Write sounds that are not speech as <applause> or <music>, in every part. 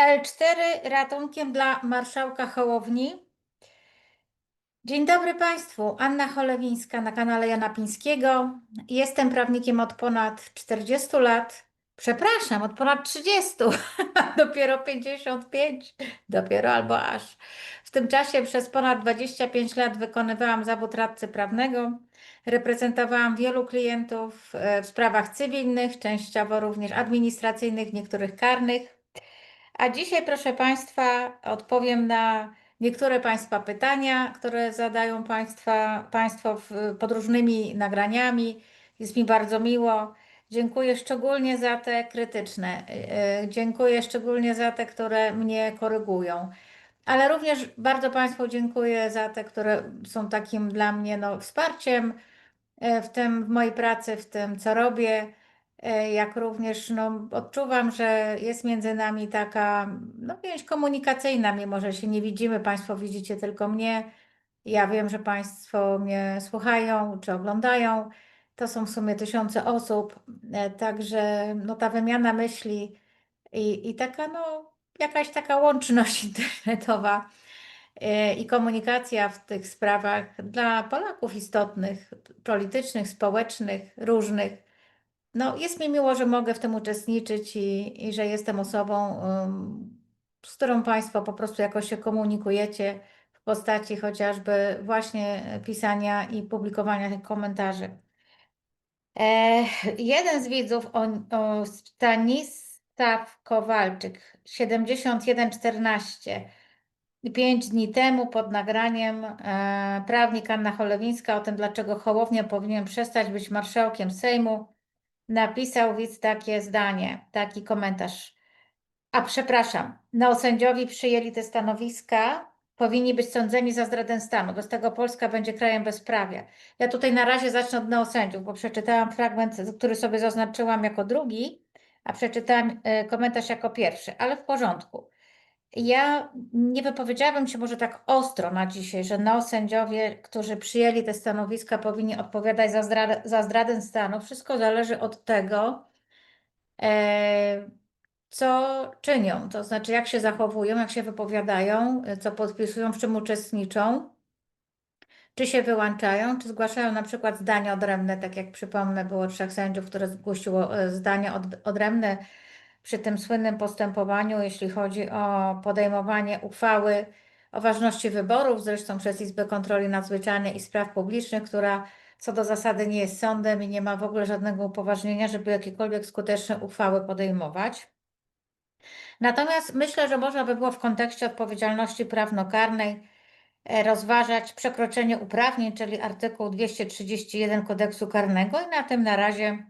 L4 ratunkiem dla marszałka Hołowni. Dzień dobry Państwu, Anna Cholewińska na kanale Jana Pińskiego. Jestem prawnikiem od ponad 40 lat. Przepraszam, od ponad 30, dopiero 55, dopiero albo aż. W tym czasie przez ponad 25 lat wykonywałam zawód radcy prawnego. Reprezentowałam wielu klientów e, w sprawach cywilnych, częściowo również administracyjnych, niektórych karnych. A dzisiaj, proszę Państwa, odpowiem na niektóre Państwa pytania, które zadają Państwa, Państwo pod różnymi nagraniami. Jest mi bardzo miło. Dziękuję szczególnie za te krytyczne. Yy, Dziękuję szczególnie za te, które mnie korygują. Ale również bardzo Państwu dziękuję za te, które są takim dla mnie no, wsparciem e, w tym, w mojej pracy, w tym, co robię. E, jak również no, odczuwam, że jest między nami taka no, więź komunikacyjna, mimo że się nie widzimy, Państwo widzicie tylko mnie. Ja wiem, że Państwo mnie słuchają czy oglądają. To są w sumie tysiące osób, e, także no, ta wymiana myśli i, i taka no, jakaś taka łączność <laughs> internetowa e, i komunikacja w tych sprawach dla Polaków istotnych, politycznych, społecznych, różnych no, jest mi miło, że mogę w tym uczestniczyć i, i że jestem osobą, z którą Państwo po prostu jakoś się komunikujecie w postaci chociażby właśnie pisania i publikowania tych komentarzy. E, jeden z widzów, o, o Stanisław Kowalczyk, 7114, pięć dni temu pod nagraniem e, prawnik Anna Cholewińska o tym, dlaczego Hołownia powinien przestać być marszałkiem Sejmu, napisał widz takie zdanie, taki komentarz. A przepraszam, neosędziowie przyjęli te stanowiska, powinni być sądzeni za zdradę stanu. Bez tego Polska będzie krajem bezprawia. Ja tutaj na razie zacznę od neosędziów, bo przeczytałam fragment, który sobie zaznaczyłam jako drugi, a przeczytałam e, komentarz jako pierwszy, ale w porządku. Ja nie wypowiedziałabym się może tak ostro na dzisiaj, że neosędziowie, którzy przyjęli te stanowiska, powinni odpowiadać za zdradę, za zdradę stanu. Wszystko zależy od tego, e, co czynią, to znaczy jak się zachowują, jak się wypowiadają, co podpisują, w czym uczestniczą, czy się wyłączają, czy zgłaszają na przykład zdania odrębne, tak jak przypomnę, było trzech sędziów, które zgłosiło e, zdania od, odrębne przy tym słynnym postępowaniu, jeśli chodzi o podejmowanie uchwały o ważności wyborów, zresztą przez Izbę Kontroli Nadzwyczajnej i Spraw Publicznych, która co do zasady nie jest sądem i nie ma w ogóle żadnego upoważnienia, żeby jakiekolwiek skuteczne uchwały podejmować. Natomiast myślę, że można by było w kontekście odpowiedzialności prawnokarnej e, rozważać przekroczenie uprawnień, czyli artykuł 231 kodeksu karnego i na tym na razie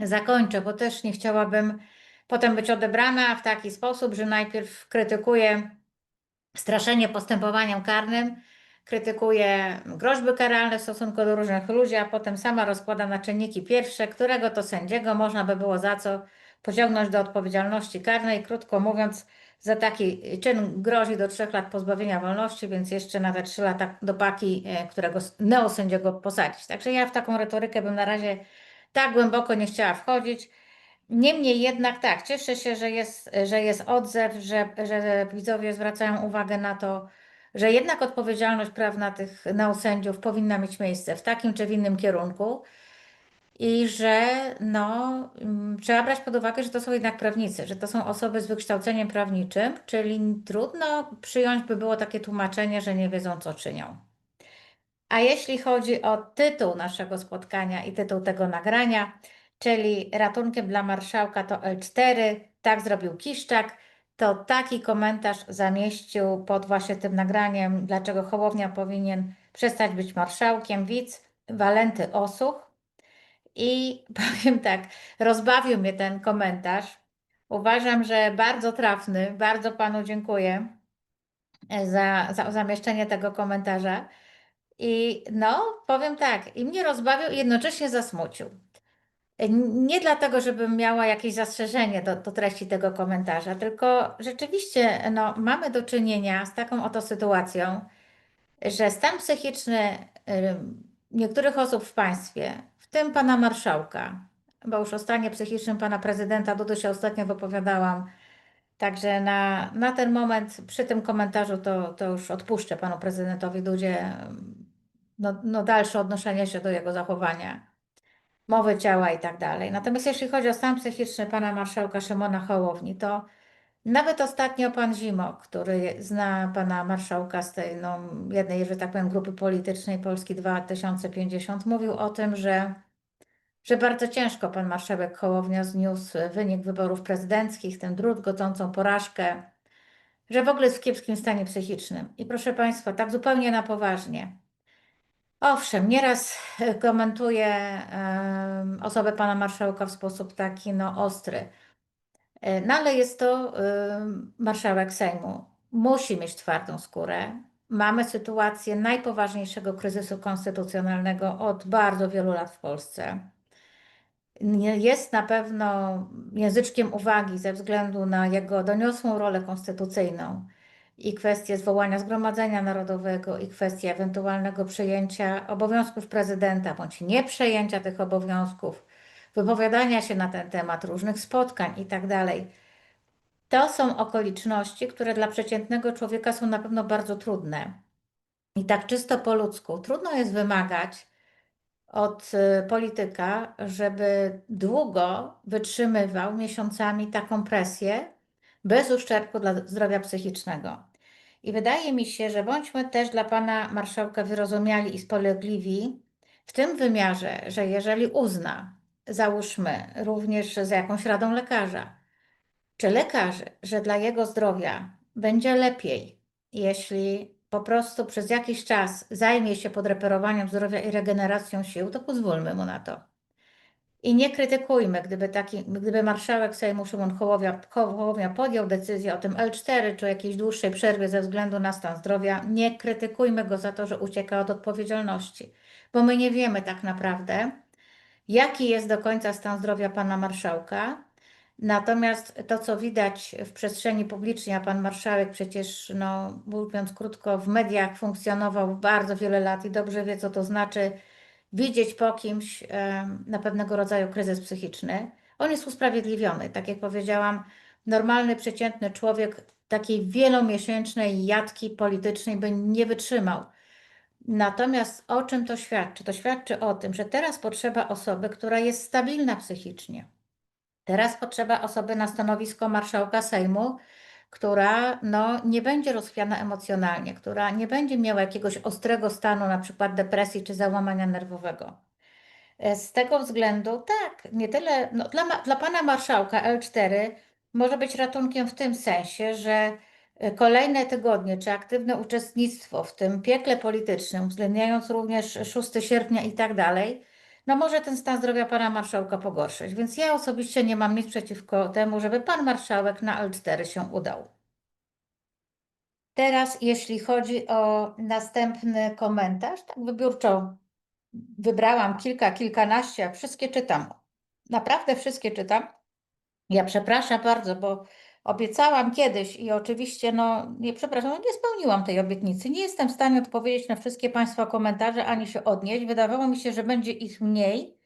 zakończę, bo też nie chciałabym potem być odebrana w taki sposób, że najpierw krytykuję straszenie postępowaniem karnym, krytykuje groźby karalne w stosunku do różnych ludzi, a potem sama rozkłada na czynniki pierwsze, którego to sędziego można by było za co pociągnąć do odpowiedzialności karnej. Krótko mówiąc, za taki czyn grozi do trzech lat pozbawienia wolności, więc jeszcze na te trzy lata do paki, e, którego neosędziego posadzić. Także ja w taką retorykę bym na razie tak głęboko nie chciała wchodzić. Niemniej jednak tak, cieszę się, że jest, że jest odzew, że, że widzowie zwracają uwagę na to, że jednak odpowiedzialność prawna tych neosędziów powinna mieć miejsce w takim czy w innym kierunku i że no, mm, trzeba brać pod uwagę, że to są jednak prawnicy, że to są osoby z wykształceniem prawniczym, czyli trudno przyjąć by było takie tłumaczenie, że nie wiedzą co czynią. A jeśli chodzi o tytuł naszego spotkania i tytuł tego nagrania, czyli ratunkiem dla marszałka to L4, tak zrobił Kiszczak, to taki komentarz zamieścił pod właśnie tym nagraniem, dlaczego Hołownia powinien przestać być marszałkiem, widz Walenty Osuch. I <laughs> powiem tak, rozbawił mnie ten komentarz. Uważam, że bardzo trafny, bardzo Panu dziękuję za, za zamieszczenie tego komentarza. I no, powiem tak, i mnie rozbawił i jednocześnie zasmucił. Nie dlatego, żebym miała jakieś zastrzeżenie do, do treści tego komentarza, tylko rzeczywiście no, mamy do czynienia z taką oto sytuacją, że stan psychiczny niektórych osób w państwie, w tym pana marszałka, bo już o stanie psychicznym pana prezydenta Dudy się ostatnio wypowiadałam, Także na, na ten moment, przy tym komentarzu, to, to już odpuszczę panu prezydentowi Dudzie no, no dalsze odnoszenie się do jego zachowania, mowy ciała i tak dalej. Natomiast jeśli chodzi o stan psychiczny pana marszałka Szymona Hołowni, to nawet ostatnio pan Zimok, który zna pana marszałka z tej no, jednej, że tak powiem, grupy politycznej Polski 2050, mówił o tym, że, że bardzo ciężko pan marszałek Hołownia zniósł wynik wyborów prezydenckich, ten drut, gotącą porażkę, że w ogóle jest w kiepskim stanie psychicznym. I proszę państwa, tak zupełnie na poważnie. Owszem, nieraz komentuję em, osobę pana marszałka w sposób taki no, ostry. E, No ale jest to marszałek Sejmu. Musi mieć twardą skórę. Mamy sytuację najpoważniejszego kryzysu konstytucjonalnego od bardzo wielu lat w Polsce. Jest na pewno języczkiem uwagi ze względu na jego doniosłą rolę konstytucyjną i kwestię zwołania Zgromadzenia Narodowego i kwestię ewentualnego przejęcia obowiązków prezydenta bądź nie przejęcia tych obowiązków wypowiadania się na ten temat, różnych spotkań i tak. To są okoliczności, które dla przeciętnego człowieka są na pewno bardzo trudne. I tak czysto po ludzku, trudno jest wymagać od y, polityka, żeby długo wytrzymywał miesiącami taką presję bez uszczerbku dla zdrowia psychicznego. I wydaje mi się, że bądźmy też dla pana marszałka wyrozumiali i spolegliwi w tym wymiarze, że jeżeli uzna, załóżmy również za jakąś radą lekarza, czy lekarzy, że dla jego zdrowia będzie lepiej, jeśli po prostu przez jakiś czas zajmie się podreperowaniem zdrowia i regeneracją sił, to pozwólmy mu na to. I nie krytykujmy, gdyby, taki, gdyby marszałek Sejmu Szymon Hołownia, Hołownia podjął decyzję o tym L4 czy jakiejś dłuższej przerwie ze względu na stan zdrowia, nie krytykujmy go za to, że ucieka od odpowiedzialności, bo my nie wiemy tak naprawdę, jaki jest do końca stan zdrowia pana marszałka. Natomiast to, co widać w przestrzeni publicznej, a pan marszałek przecież, no, mówiąc krótko, w mediach funkcjonował bardzo wiele lat i dobrze wie, co to znaczy widzieć po kimś na pewnego rodzaju kryzys psychiczny. On jest usprawiedliwiony. Tak jak powiedziałam, normalny, przeciętny człowiek takiej wielomiesięcznej jatki politycznej by nie wytrzymał. Natomiast o czym to świadczy? To świadczy o tym, że teraz potrzeba osoby, która jest stabilna psychicznie. Teraz potrzeba osoby na stanowisko marszałka Sejmu, która no, nie będzie rozchwiana emocjonalnie, która nie będzie miała jakiegoś ostrego stanu, na przykład depresji czy załamania nerwowego. E, Z tego względu, tak, nie tyle, no, dla, dla pana marszałka L4 może być ratunkiem w tym sensie, że e, kolejne tygodnie czy aktywne uczestnictwo w tym piekle politycznym, uwzględniając również 6 sierpnia i tak dalej, no może ten stan zdrowia pana marszałka pogorszyć. Więc ja osobiście nie mam nic przeciwko temu, żeby pan marszałek na L4 się udał. Teraz, jeśli chodzi o następny komentarz, tak wybiórczo wybrałam kilka, kilkanaście, wszystkie czytam. Naprawdę wszystkie czytam. Ja przepraszam bardzo, bo obiecałam kiedyś i oczywiście, no nie przepraszam, no nie spełniłam tej obietnicy. Nie jestem w stanie odpowiedzieć na wszystkie Państwa komentarze ani się odnieść. Wydawało mi się, że będzie ich mniej,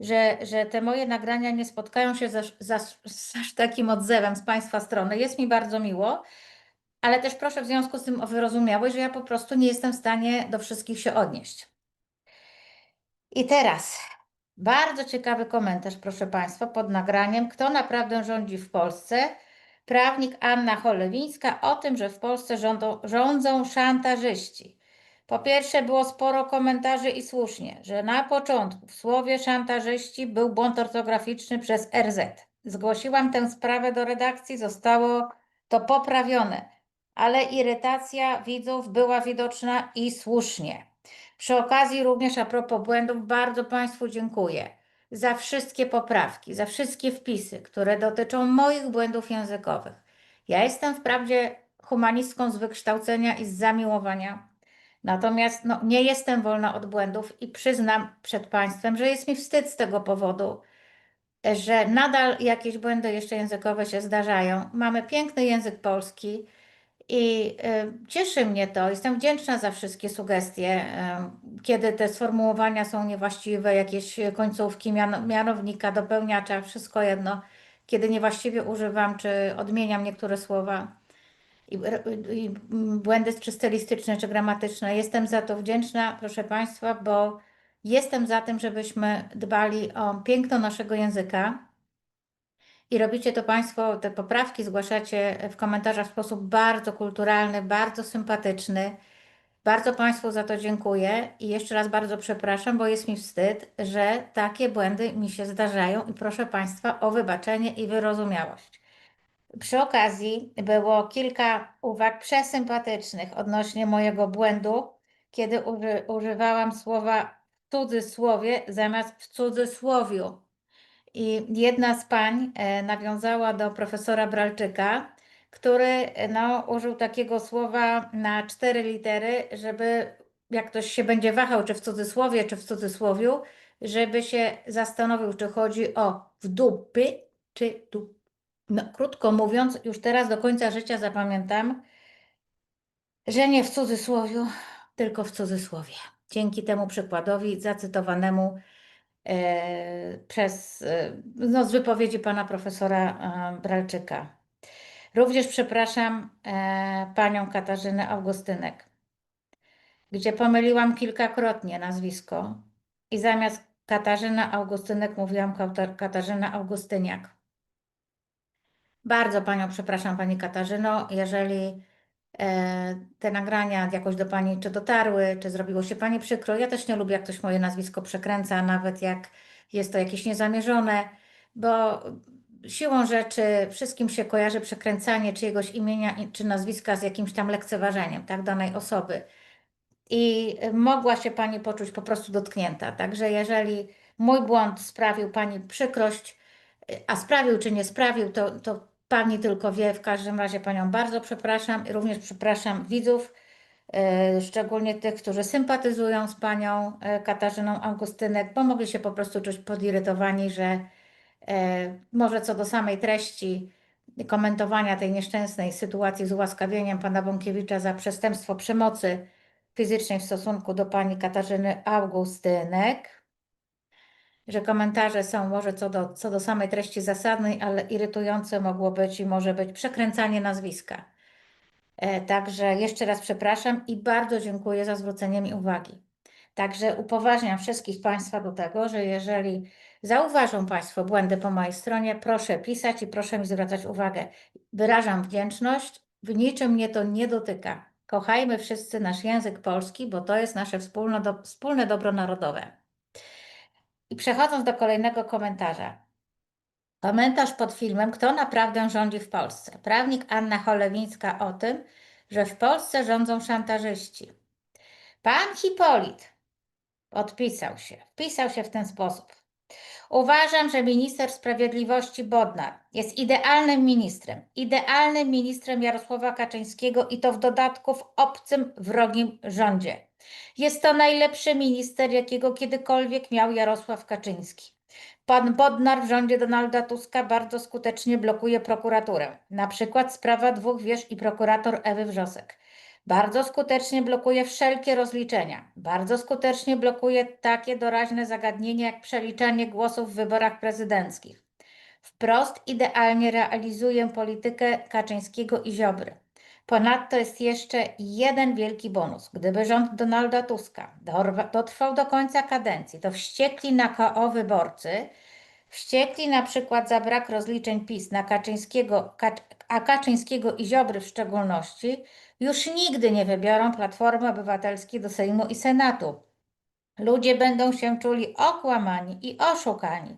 że, że te moje nagrania nie spotkają się z aż- takim odzewem z Państwa strony. Jest mi bardzo miło, ale też proszę w związku z tym o wyrozumiałość, że ja po prostu nie jestem w stanie do wszystkich się odnieść. I teraz bardzo ciekawy komentarz, proszę Państwa, pod nagraniem. Kto naprawdę rządzi w Polsce? Prawnik Anna Cholewińska o tym, że w Polsce rządzą, rządzą szantażyści. Po pierwsze, było sporo komentarzy i słusznie, że na początku w słowie szantażyści był błąd ortograficzny przez RZ. Zgłosiłam tę sprawę do redakcji, zostało to poprawione, ale irytacja widzów była widoczna i słusznie. Przy okazji również a propos błędów, bardzo Państwu dziękuję za wszystkie poprawki, za wszystkie wpisy, które dotyczą moich błędów językowych. Ja jestem wprawdzie humanistką z wykształcenia i z zamiłowania, natomiast no, nie jestem wolna od błędów i przyznam przed Państwem, że jest mi wstyd z tego powodu, że nadal jakieś błędy jeszcze językowe się zdarzają. Mamy piękny język polski. I y, cieszy mnie to, jestem wdzięczna za wszystkie sugestie, y, kiedy te sformułowania są niewłaściwe, jakieś końcówki, miano, mianownika, dopełniacza, wszystko jedno. kiedy niewłaściwie używam czy odmieniam niektóre słowa i, i błędy czy stylistyczne, czy gramatyczne. Jestem za to wdzięczna, proszę Państwa, bo jestem za tym, żebyśmy dbali o piękno naszego języka. I robicie to Państwo, te poprawki zgłaszacie w komentarzach w sposób bardzo kulturalny, bardzo sympatyczny. Bardzo Państwu za to dziękuję i jeszcze raz bardzo przepraszam, bo jest mi wstyd, że takie błędy mi się zdarzają i proszę Państwa o wybaczenie i wyrozumiałość. Przy okazji było kilka uwag przesympatycznych odnośnie mojego błędu, kiedy uży, używałam słowa w cudzysłowie zamiast w cudzysłowiu. I jedna z pań e, nawiązała do profesora Bralczyka, który e, no, użył takiego słowa na cztery litery, żeby jak ktoś się będzie wahał, czy w cudzysłowie, czy w cudzysłowiu, żeby się zastanowił, czy chodzi o w dupy, czy tu. No, krótko mówiąc, już teraz do końca życia zapamiętam, że nie w cudzysłowiu, tylko w cudzysłowie. Dzięki temu przykładowi zacytowanemu przez, e, no, z wypowiedzi pana profesora e, Bralczyka. Również przepraszam e, panią Katarzynę Augustynek, gdzie pomyliłam kilkakrotnie nazwisko i zamiast Katarzyna Augustynek mówiłam Kata- Katarzyna Augustyniak. Bardzo panią przepraszam, pani Katarzyno, jeżeli e, te nagrania jakoś do pani czy dotarły, czy zrobiło się pani przykro. Ja też nie lubię, jak ktoś moje nazwisko przekręca, nawet jak jest to jakieś niezamierzone, bo siłą rzeczy wszystkim się kojarzy przekręcanie czyjegoś imienia czy nazwiska z jakimś tam lekceważeniem, tak, danej osoby. I mogła się Pani poczuć po prostu dotknięta. Także jeżeli mój błąd sprawił Pani przykrość, a sprawił czy nie sprawił, to, to Pani tylko wie. W każdym razie Panią bardzo przepraszam i również przepraszam widzów, e, szczególnie tych, którzy sympatyzują z Panią e, Katarzyną Augustynek, bo mogli się po prostu czuć podirytowani, że E, Może co do samej treści komentowania tej nieszczęsnej sytuacji z ułaskawieniem pana Bąkiewicza za przestępstwo przemocy fizycznej w stosunku do pani Katarzyny Augustynek, że komentarze są może co do, co do samej treści zasadnej, ale irytujące mogło być i może być przekręcanie nazwiska. E, Także jeszcze raz przepraszam i bardzo dziękuję za zwrócenie mi uwagi. Także upoważniam wszystkich Państwa do tego, że jeżeli zauważą Państwo błędy po mojej stronie, proszę pisać i proszę mi zwracać uwagę. Wyrażam wdzięczność, w niczym mnie to nie dotyka. Kochajmy wszyscy nasz język polski, bo to jest nasze wspólne, do, wspólne dobro narodowe. I przechodząc do kolejnego komentarza. Komentarz pod filmem Kto naprawdę rządzi w Polsce? Prawnik Anna Cholewińska o tym, że w Polsce rządzą szantażyści. Pan Hipolit odpisał się, wpisał się w ten sposób. Uważam, że minister sprawiedliwości Bodnar jest idealnym ministrem, idealnym ministrem Jarosława Kaczyńskiego i to w dodatku w obcym, wrogim rządzie. Jest to najlepszy minister, jakiego kiedykolwiek miał Jarosław Kaczyński. Pan Bodnar w rządzie Donalda Tuska bardzo skutecznie blokuje prokuraturę. Na przykład sprawa dwóch wież i prokurator Ewy Wrzosek. Bardzo skutecznie blokuje wszelkie rozliczenia. Bardzo skutecznie blokuje takie doraźne zagadnienia jak przeliczanie głosów w wyborach prezydenckich. Wprost idealnie realizuje politykę Kaczyńskiego i Ziobry. Ponadto jest jeszcze jeden wielki bonus. Gdyby rząd Donalda Tuska dotrwał do końca kadencji, to wściekli na KO wyborcy, wściekli na przykład za brak rozliczeń PiS na Kaczyńskiego, Kac- a Kaczyńskiego i Ziobry w szczególności, już nigdy nie wybiorą Platformy Obywatelskiej do Sejmu i Senatu. Ludzie będą się czuli okłamani i oszukani.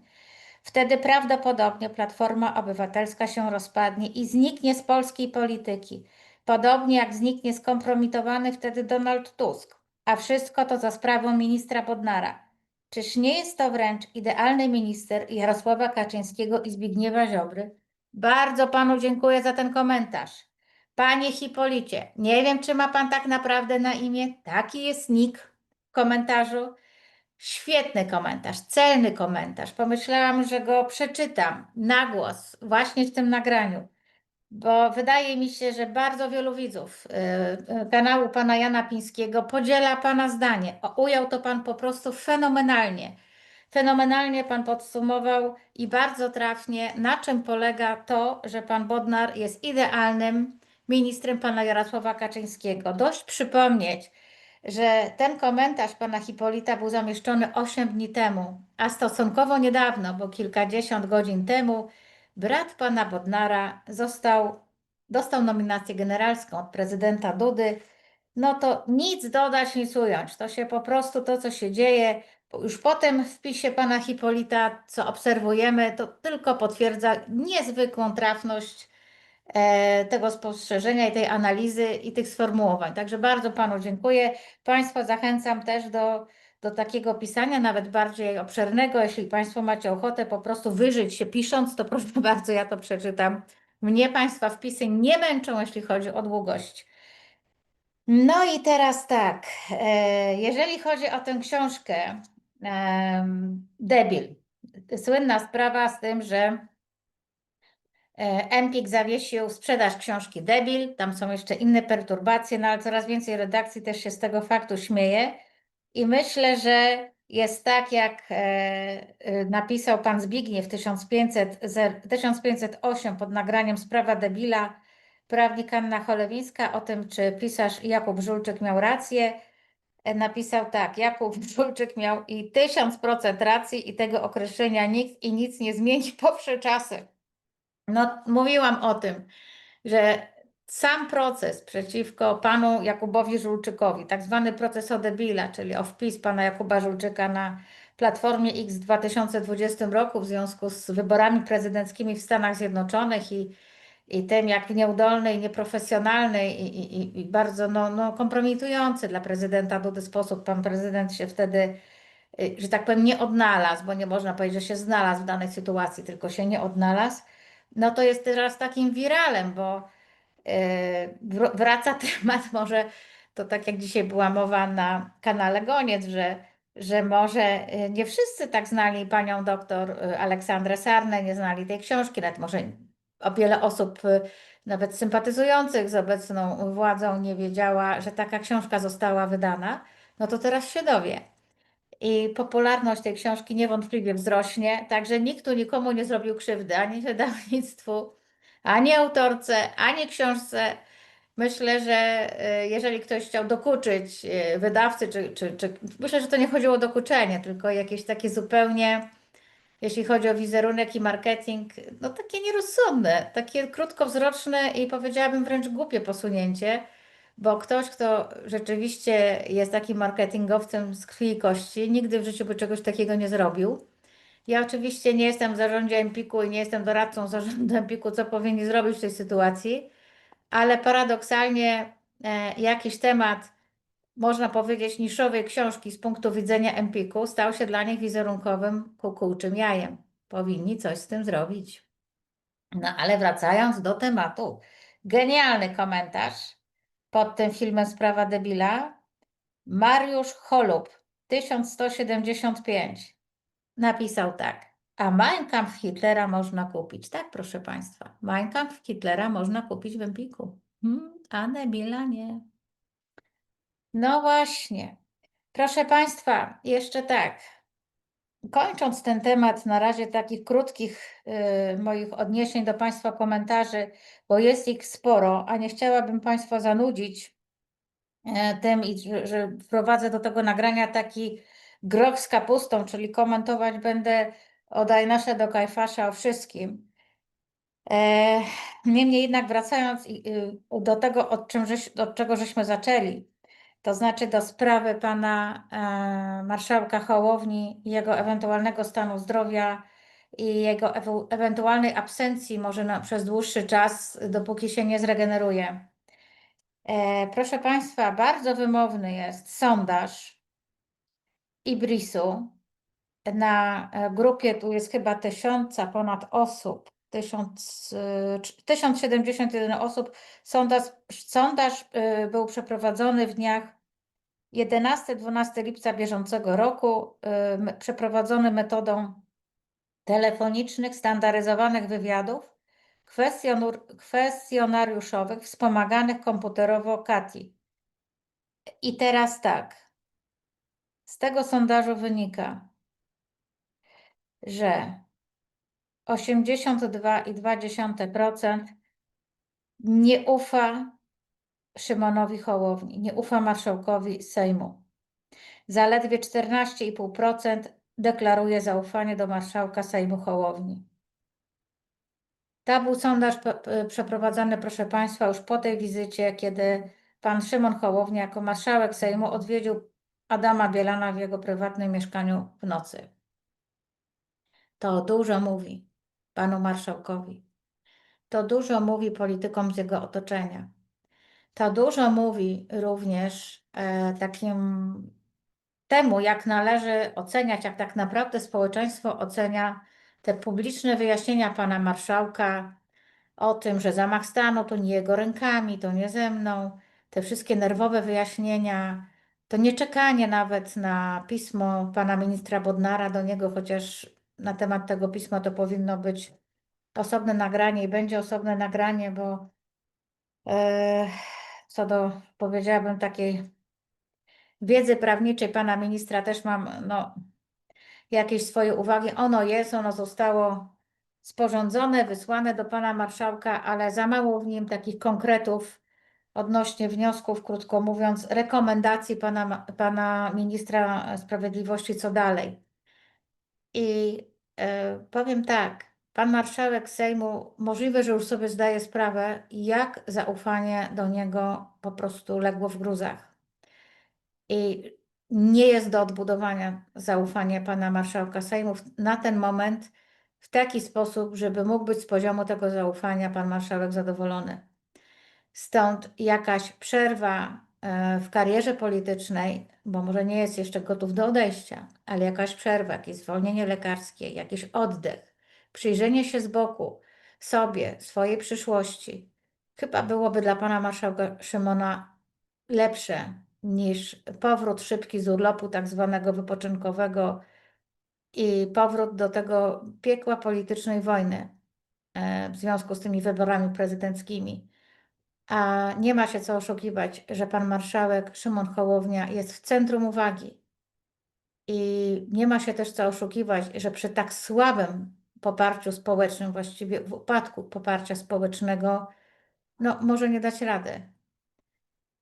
Wtedy prawdopodobnie Platforma Obywatelska się rozpadnie i zniknie z polskiej polityki. Podobnie jak zniknie skompromitowany wtedy Donald Tusk. A wszystko to za sprawą ministra Bodnara. Czyż nie jest to wręcz idealny minister Jarosława Kaczyńskiego i Zbigniewa Ziobry? Bardzo panu dziękuję za ten komentarz. Panie Hipolicie, nie wiem, czy ma pan tak naprawdę na imię. Taki jest nick w komentarzu. Świetny komentarz, celny komentarz. Pomyślałam, że go przeczytam na głos właśnie w tym nagraniu, bo wydaje mi się, że bardzo wielu widzów y, y, kanału pana Jana Pińskiego podziela pana zdanie. Ujął to pan po prostu fenomenalnie. Fenomenalnie Pan podsumował i bardzo trafnie, na czym polega to, że Pan Bodnar jest idealnym ministrem Pana Jarosława Kaczyńskiego. Dość przypomnieć, że ten komentarz Pana Hipolita był zamieszczony 8 dni temu, a stosunkowo niedawno, bo kilkadziesiąt godzin temu, brat Pana Bodnara został, dostał nominację generalską od prezydenta Dudy no to nic dodać, nic ująć. To się po prostu to, co się dzieje, już po tym wpisie pana Hipolita, co obserwujemy, to tylko potwierdza niezwykłą trafność e, tego spostrzeżenia i tej analizy i tych sformułowań. Także bardzo panu dziękuję. Państwa zachęcam też do, do takiego pisania, nawet bardziej obszernego. Jeśli państwo macie ochotę po prostu wyżyć się pisząc, to proszę <laughs> bardzo, ja to przeczytam. Mnie państwa wpisy nie męczą, jeśli chodzi o długość. No i teraz tak, e, jeżeli chodzi o tę książkę em, Debil, słynna sprawa z tym, że e, Empik zawiesił sprzedaż książki Debil, tam są jeszcze inne perturbacje, no ale coraz więcej redakcji też się z tego faktu śmieje i myślę, że jest tak, jak e, e, napisał pan Zbigniew 1500, ze- 1508 pod nagraniem Sprawa Debila, prawnik Anna Cholewińska o tym, czy pisarz Jakub Żulczyk miał rację. E, Napisał tak, Jakub <laughs> Żulczyk miał i tysiąc procent racji i tego określenia nikt i nic nie zmieni <laughs> poprze czasy. No, mówiłam o tym, że sam proces przeciwko panu Jakubowi Żulczykowi, tak zwany proces o debila, czyli o wpis pana Jakuba Żulczyka na Platformie X w 2020 roku w związku z wyborami prezydenckimi w Stanach Zjednoczonych i, i tym, jak nieudolny i nieprofesjonalny i, i, i- bardzo no, no, kompromitujący dla prezydenta Dudy sposób. Pan prezydent się wtedy, y, że tak powiem, nie odnalazł, bo nie można powiedzieć, że się znalazł w danej sytuacji, tylko się nie odnalazł, no to jest teraz takim wiralem, bo wraca <laughs> temat może, to tak jak dzisiaj była mowa na kanale Goniec, że, że może e, nie wszyscy tak znali panią doktor e, Aleksandrę Sarnę, nie znali tej książki, nawet może o wiele osób nawet sympatyzujących z obecną władzą nie wiedziała, że taka książka została wydana, no to teraz się dowie. I popularność tej książki niewątpliwie wzrośnie, także nikt tu nikomu nie zrobił krzywdy, ani wydawnictwu, ani autorce, ani książce. Myślę, że e, jeżeli ktoś chciał dokuczyć e, wydawcy, czy, czy, czy myślę, że to nie chodziło o dokuczenie, tylko jakieś takie zupełnie, jeśli chodzi o wizerunek i marketing, no takie nierozsądne, takie krótkowzroczne i powiedziałabym wręcz głupie posunięcie, bo ktoś, kto rzeczywiście jest takim marketingowcem z krwi i kości, nigdy w życiu by czegoś takiego nie zrobił. Ja oczywiście nie jestem w zarządzie Empiku i nie jestem doradcą zarządu <laughs> Empiku, co powinni zrobić w tej sytuacji, ale paradoksalnie e, jakiś temat, można powiedzieć, niszowej książki z punktu widzenia Empiku stał się dla nich wizerunkowym kukułczym jajem. Powinni coś z tym zrobić. No ale wracając do tematu. Genialny komentarz pod tym filmem Sprawa Debila. Mariusz Holub, 1175 napisał tak. A Mein Kampf Hitlera można kupić. Tak, proszę Państwa. Mein Kampf Hitlera można kupić w Empiku. Hmm, a Debila nie. No właśnie. Proszę Państwa, jeszcze tak. Kończąc ten temat, na razie takich krótkich y, moich odniesień do Państwa komentarzy, bo jest ich sporo, a nie chciałabym Państwa zanudzić e, tym, i że, że wprowadzę do tego nagrania taki groch z kapustą, czyli komentować będę od Ajnasza do Kajfasza o wszystkim. E, Niemniej jednak wracając y, do tego, od, czym żeś, od czego żeśmy zaczęli, to znaczy do sprawy pana e, marszałka Hołowni jego ewentualnego stanu zdrowia i jego ewentualnej absencji może na, przez dłuższy czas, dopóki się nie zregeneruje. E, proszę Państwa, bardzo wymowny jest sondaż Ibrisu na e, grupie, tu jest chyba tysiąca ponad osób, tysiąc, e, cz- 1071 osób. Sondaż, sondaż e, był przeprowadzony w dniach 11-12 lipca bieżącego roku, przeprowadzony metodą telefonicznych, standaryzowanych wywiadów kwestionariuszowych wspomaganych komputerowo CATI. I teraz tak. Z tego sondażu wynika, że 82,2% nie ufa Szymonowi Hołowni, nie ufa marszałkowi Sejmu. Zaledwie 14,5% deklaruje zaufanie do marszałka Sejmu Hołowni. To był sondaż przeprowadzany, proszę Państwa, już po tej wizycie, kiedy pan Szymon Hołownia jako marszałek Sejmu odwiedził Adama Bielana w jego prywatnym mieszkaniu w nocy. To dużo mówi panu marszałkowi. To dużo mówi politykom z jego otoczenia. To dużo mówi również e, takim temu, jak należy oceniać, jak tak naprawdę społeczeństwo ocenia te publiczne wyjaśnienia pana marszałka o tym, że zamach stanu to nie jego rękami, to nie ze mną, te wszystkie nerwowe wyjaśnienia, to nie czekanie nawet na pismo pana ministra Bodnara do niego, chociaż na temat tego pisma to powinno być osobne nagranie i będzie osobne nagranie, bo e, co do, powiedziałabym, takiej wiedzy prawniczej pana ministra też mam no, jakieś swoje uwagi. Ono jest, ono zostało sporządzone, wysłane do pana marszałka, ale za mało w nim takich konkretów odnośnie wniosków, krótko mówiąc, rekomendacji pana, pana ministra sprawiedliwości, co dalej. I e, powiem tak, pan marszałek Sejmu możliwe, że już sobie zdaje sprawę, jak zaufanie do niego po prostu legło w gruzach. I nie jest do odbudowania zaufanie pana marszałka Sejmu na ten moment w taki sposób, żeby mógł być z poziomu tego zaufania pan marszałek zadowolony. Stąd jakaś przerwa e, w karierze politycznej, bo może nie jest jeszcze gotów do odejścia, ale jakaś przerwa, jakieś zwolnienie lekarskie, jakiś oddech, przyjrzenie się z boku sobie, swojej przyszłości, chyba byłoby dla pana marszałka Szymona lepsze niż powrót szybki z urlopu tak zwanego wypoczynkowego i powrót do tego piekła politycznej wojny e, w związku z tymi wyborami prezydenckimi. A nie ma się co oszukiwać, że pan marszałek Szymon Hołownia jest w centrum uwagi. I nie ma się też co oszukiwać, że przy tak słabym poparciu społecznym, właściwie w upadku poparcia społecznego, no może nie dać rady.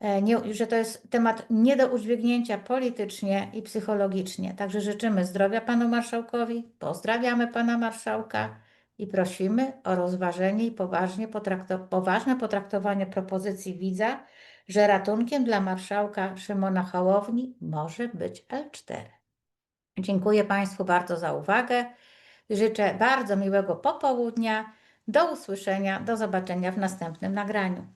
E, Nie, że to jest temat nie do udźwignięcia politycznie i psychologicznie. Także życzymy zdrowia panu marszałkowi, pozdrawiamy pana marszałka i prosimy o rozważenie i poważnie potrakto, poważne potraktowanie propozycji widza, że ratunkiem dla marszałka Szymona Hołowni może być L4. Dziękuję Państwu bardzo za uwagę. Życzę bardzo miłego popołudnia. Do usłyszenia, do zobaczenia w następnym nagraniu.